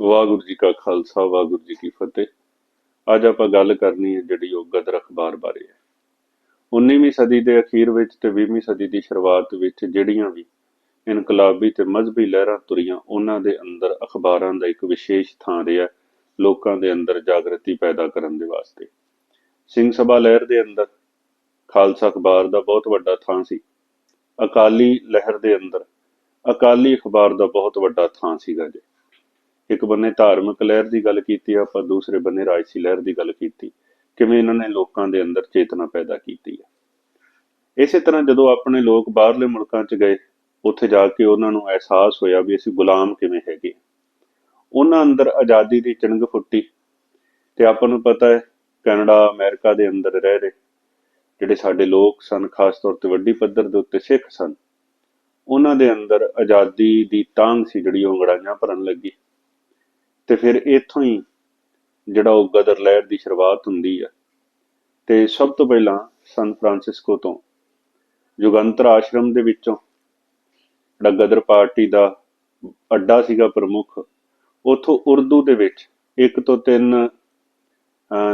ਵਾਹਿਗੁਰੂ ਜੀ ਕਾ ਖਾਲਸਾ, ਵਾਹਿਗੁਰੂ ਜੀ ਕੀ ਫਤਿਹ। ਅੱਜ ਆਪਾਂ ਗੱਲ ਕਰਨੀ ਹੈ ਜਿਹੜੀ ਉਹ ਗਦਰ ਅਖਬਾਰ ਬਾਰੇ ਹੈ। 19ਵੀਂ ਸਦੀ ਦੇ ਅਖੀਰ ਵਿੱਚ ਤੇ 20ਵੀਂ ਸਦੀ ਦੀ ਸ਼ੁਰੂਆਤ ਵਿੱਚ ਜਿਹੜੀਆਂ ਵੀ ਇਨਕਲਾਬੀ ਤੇ ਮਜ਼੍ਹਬੀ ਲਹਿਰਾਂ ਤੁਰੀਆਂ, ਉਹਨਾਂ ਦੇ ਅੰਦਰ ਅਖਬਾਰਾਂ ਦਾ ਇੱਕ ਵਿਸ਼ੇਸ਼ ਥਾਂ ਰਿਹਾ ਲੋਕਾਂ ਦੇ ਅੰਦਰ ਜਾਗਰਤੀ ਪੈਦਾ ਕਰਨ ਦੇ ਵਾਸਤੇ। ਸਿੰਘ ਸਭਾ ਲਹਿਰ ਦੇ ਅੰਦਰ ਖਾਲਸਾ ਅਖਬਾਰ ਦਾ ਬਹੁਤ ਵੱਡਾ ਥਾਂ ਸੀ। ਅਕਾਲੀ ਲਹਿਰ ਦੇ ਅੰਦਰ ਅਕਾਲੀ ਅਖਬਾਰ ਦਾ ਬਹੁਤ ਵੱਡਾ ਥਾਂ ਸੀਗਾ ਜੀ। ਇੱਕ ਬੰਨੇ ਧਾਰਮਿਕ ਲਹਿਰ ਦੀ ਗੱਲ ਕੀਤੀ, ਆਪਾਂ ਦੂਸਰੇ ਬੰਨੇ ਰਾਜਸੀ ਲਹਿਰ ਦੀ ਗੱਲ ਕੀਤੀ। ਕਿਵੇਂ ਇਹਨਾਂ ਨੇ ਲੋਕਾਂ ਦੇ ਅੰਦਰ ਚੇਤਨਾ ਪੈਦਾ ਕੀਤੀ ਹੈ। ਇਸੇ ਤਰ੍ਹਾਂ ਜਦੋਂ ਆਪਣੇ ਲੋਕ ਬਾਹਰਲੇ ਮੁਲਕਾਂ 'ਚ ਗਏ, ਉੱਥੇ ਜਾ ਕੇ ਉਹਨਾਂ ਨੂੰ ਅਹਿਸਾਸ ਹੋਇਆ ਵੀ ਅਸੀਂ ਗੁਲਾਮ ਕਿਵੇਂ ਹੈਗੇ। ਉਹਨਾਂ ਅੰਦਰ ਆਜ਼ਾਦੀ ਦੀ ਚਿੰਗ ਫੁੱਟੀ ਤੇ ਆਪਾਂ ਨੂੰ ਪਤਾ ਹੈ, ਕੈਨੇਡਾ, ਅਮਰੀਕਾ ਦੇ ਅੰਦਰ ਰਹਿ ਰਹੇ, ਜਿਹੜੇ ਸਾਡੇ ਲੋਕ ਸਨ, ਖਾਸ ਤੌਰ ਤੇ ਵੱਡੀ ਪੱਧਰ ਦੇ ਉੱਤੇ ਸਿੱਖ ਸਨ, ਉਹਨਾਂ ਦੇ ਅੰਦਰ ਆਜ਼ਾਦੀ ਦੀ ਤਾਂਘ ਸੀ ਜਿਹੜੀ ਉਹ ਅੰਗੜਾਈਆਂ ਭਰਨ ਲੱਗੀ। ਤੇ ਫਿਰ ਇੱਥੋਂ ਹੀ ਜਿਹੜਾ ਉਹ ਗਦਰ ਲਹਿਰ ਦੀ ਸ਼ੁਰੂਆਤ ਹੁੰਦੀ ਹੈ ਤੇ ਸਭ ਤੋਂ ਪਹਿਲਾਂ ਸਨ ਫਰਾਂਸਿਸਕੋ ਤੋਂ ਯੁਗੰਤਰ ਆਸ਼ਰਮ ਦੇ ਵਿੱਚੋਂ ਜਿਹੜਾ ਗਦਰ ਪਾਰਟੀ ਦਾ ਅੱਡਾ ਸੀਗਾ ਪ੍ਰਮੁੱਖ, ਉਥੋਂ ਉਰਦੂ ਦੇ ਵਿੱਚ 1 ਤੋਂ 3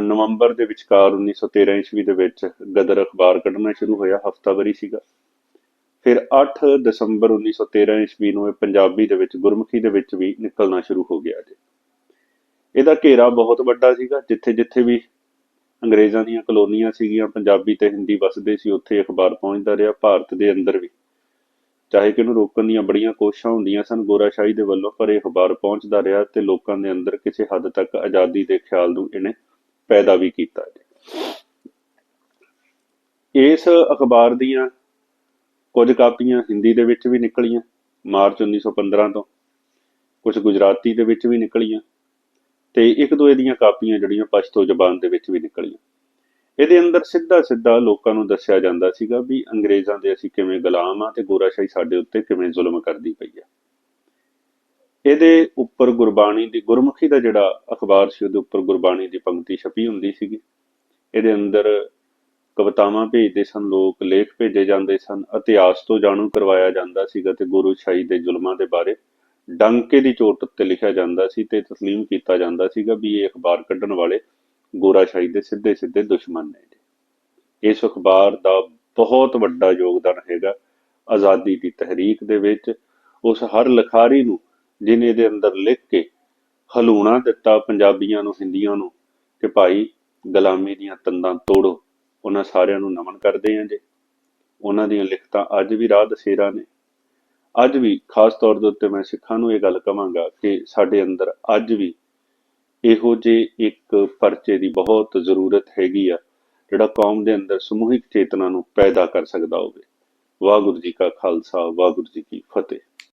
ਨਵੰਬਰ ਦੇ ਵਿਚਕਾਰ 1913 ਈਸਵੀ ਦੇ ਵਿੱਚ ਗਦਰ ਅਖਬਾਰ ਕੱਢਣਾ ਸ਼ੁਰੂ ਹੋਇਆ ਹਫਤਾਵਾਰੀ ਸੀਗਾ। ਫਿਰ 8 ਦਸੰਬਰ 1913 ਈਸਵੀ ਨੂੰ ਇਹ ਪੰਜਾਬੀ ਦੇ ਵਿੱਚ ਗੁਰਮੁਖੀ ਦੇ ਵਿੱਚ ਵੀ ਨਿਕਲਣਾ ਸ਼ੁਰੂ ਹੋ ਗਿਆ ਜੀ। ਇਹਦਾ ਘੇਰਾ ਬਹੁਤ ਵੱਡਾ ਸੀਗਾ, ਜਿੱਥੇ ਜਿੱਥੇ ਵੀ ਅੰਗਰੇਜ਼ਾਂ ਦੀਆਂ ਕਲੋਨੀਆਂ ਸੀਗੀਆਂ, ਪੰਜਾਬੀ ਤੇ ਹਿੰਦੀ ਵਸਦੇ ਸੀ, ਉੱਥੇ ਅਖਬਾਰ ਪਹੁੰਚਦਾ ਰਿਹਾ, ਭਾਰਤ ਦੇ ਅੰਦਰ ਵੀ। ਚਾਹੇ ਕਿ ਇਹਨੂੰ ਰੋਕਣ ਦੀਆਂ ਬੜੀਆਂ ਕੋਸ਼ਿਸ਼ਾਂ ਹੁੰਦੀਆਂ ਸਨ, ਗੋਰਾਸ਼ਾਹੀ ਦੇ ਵੱਲੋਂ ਪਰ ਇਹ ਅਖਬਾਰ ਪਹੁੰਚਦਾ ਰਿਹਾ ਤੇ ਲੋਕਾਂ ਦੇ ਅੰਦਰ ਕਿਸੇ ਹੱਦ ਤੱਕ ਆਜ਼ਾਦੀ ਦੇ ਖਿਆਲ ਨੂੰ ਇਹਨੇ ਪੈਦਾ ਵੀ ਕੀਤਾ। ਇਸ ਅਖਬਾਰ ਦੀਆਂ ਕੁਝ ਕਾਪੀਆਂ ਹਿੰਦੀ ਦੇ ਵਿੱਚ ਵੀ ਨਿਕਲੀਆਂ, ਮਾਰਚ 1915 ਤੋਂ, ਕੁਝ ਗੁਜਰਾਤੀ ਦੇ ਵਿੱਚ ਵੀ ਨਿਕਲੀਆਂ। ਤੇ ਇੱਕ ਦੋ ਇਹਦੀਆਂ ਕਾਪੀਆਂ ਜਿਹੜੀਆਂ ਪਸ਼ਤੋ ਜ਼ਬਾਨ ਦੇ ਵਿੱਚ ਵੀ ਨਿਕਲੀਆਂ। ਇਹਦੇ ਅੰਦਰ ਸਿੱਧਾ ਸਿੱਧਾ ਲੋਕਾਂ ਨੂੰ ਦੱਸਿਆ ਜਾਂਦਾ ਸੀਗਾ ਵੀ ਅੰਗਰੇਜ਼ਾਂ ਦੇ ਅਸੀਂ ਕਿਵੇਂ ਗੁਲਾਮ ਆ ਤੇ ਗੋਰਾਸ਼ਾਹੀ ਸਾਡੇ ਉੱਤੇ ਕਿਵੇਂ ਜ਼ੁਲਮ ਕਰਦੀ ਪਈ ਆ। ਇਹਦੇ ਉੱਪਰ ਗੁਰਬਾਣੀ ਦੀ, ਗੁਰਮੁਖੀ ਦਾ ਜਿਹੜਾ ਅਖਬਾਰ ਸੀ, ਉਹਦੇ ਉੱਪਰ ਗੁਰਬਾਣੀ ਦੀ ਪੰਕਤੀ ਛਪੀ ਹੁੰਦੀ ਸੀਗੀ। ਇਹਦੇ ਅੰਦਰ ਕਵਿਤਾਵਾਂ ਭੇਜਦੇ ਸਨ, ਲੋਕ ਲੇਖ ਭੇਜੇ ਜਾਂਦੇ ਸਨ ਇਤਿਹਾਸ ਤੋਂ ਜਾਣੂ ਕਰਵਾਇਆ ਜਾਂਦਾ ਸੀਗਾ ਤੇ ਗੁਰੂ ਸ਼ਾਹੀ ਦੇ ਜ਼ੁਲਮਾਂ ਦੇ ਬਾਰੇ। ਡੰਕੇ ਦੀ ਚੋਟ ਉੱਤੇ ਲਿਖਿਆ ਜਾਂਦਾ ਸੀ ਤੇ تسلیم ਕੀਤਾ ਜਾਂਦਾ ਸੀਗਾ ਵੀ ਇਹ ਅਖਬਾਰ ਕੱਢਣ ਵਾਲੇ ਗੋਰਾਸ਼ਾਹੀ ਦੇ ਸਿੱਧੇ ਸਿੱਧੇ ਦੁਸ਼ਮਣ ਨੇ ਇਸ ਅਖਬਾਰ ਦਾ ਬਹੁਤ ਵੱਡਾ ਯੋਗਦਾਨ ਹੈਗਾ ਆਜ਼ਾਦੀ ਦੀ ਤਹਿਰੀਕ ਦੇ ਵਿੱਚ ਉਸ ਹਰ ਲਿਖਾਰੀ ਨੂੰ ਜਿਨੇ ਇਹਦੇ ਅੰਦਰ ਲਿਖ ਕੇ ਹਲੂਣਾ ਦਿੱਤਾ ਪੰਜਾਬੀਆਂ ਨੂੰ ਹਿੰਦੀਆਂ ਨੂੰ ਕਿ ਭਾਈ ਗੁਲਾਮੀ ਦੀਆਂ ਤੰਦਾਂ ਤੋੜੋ ਉਹਨਾਂ ਸਾਰਿਆਂ ਨੂੰ ਨਮਨ ਕਰਦੇ ਆਂ ਜੇ ਉਹਨਾਂ ਦੀਆਂ ਲਿਖਤਾਂ ਅੱਜ ਵੀ ਰਾਹ ਦਸੇਰਾ ਨੇ ਅੱਜ ਵੀ ਖਾਸ ਤੌਰ ਦੇ ਉੱਤੇ ਮੈਂ ਸਿੱਖਾਂ ਨੂੰ ਇਹ ਗੱਲ ਕਹਾਂਗਾ ਕਿ ਸਾਡੇ ਅੰਦਰ ਅੱਜ ਵੀ ਇਹੋ ਜੇ ਇੱਕ ਪਰਚੇ ਦੀ ਬਹੁਤ ਜ਼ਰੂਰਤ ਹੈਗੀ ਆ, ਜਿਹੜਾ ਕੌਮ ਦੇ ਅੰਦਰ ਸਮੂਹਿਕ ਚੇਤਨਾ ਨੂੰ ਪੈਦਾ ਕਰ ਸਕਦਾ ਹੋਵੇ। ਵਾਹਿਗੁਰੂ ਜੀ ਕਾ ਖਾਲਸਾ, ਵਾਹਿਗੁਰੂ ਜੀ ਕੀ ਫਤਿਹ।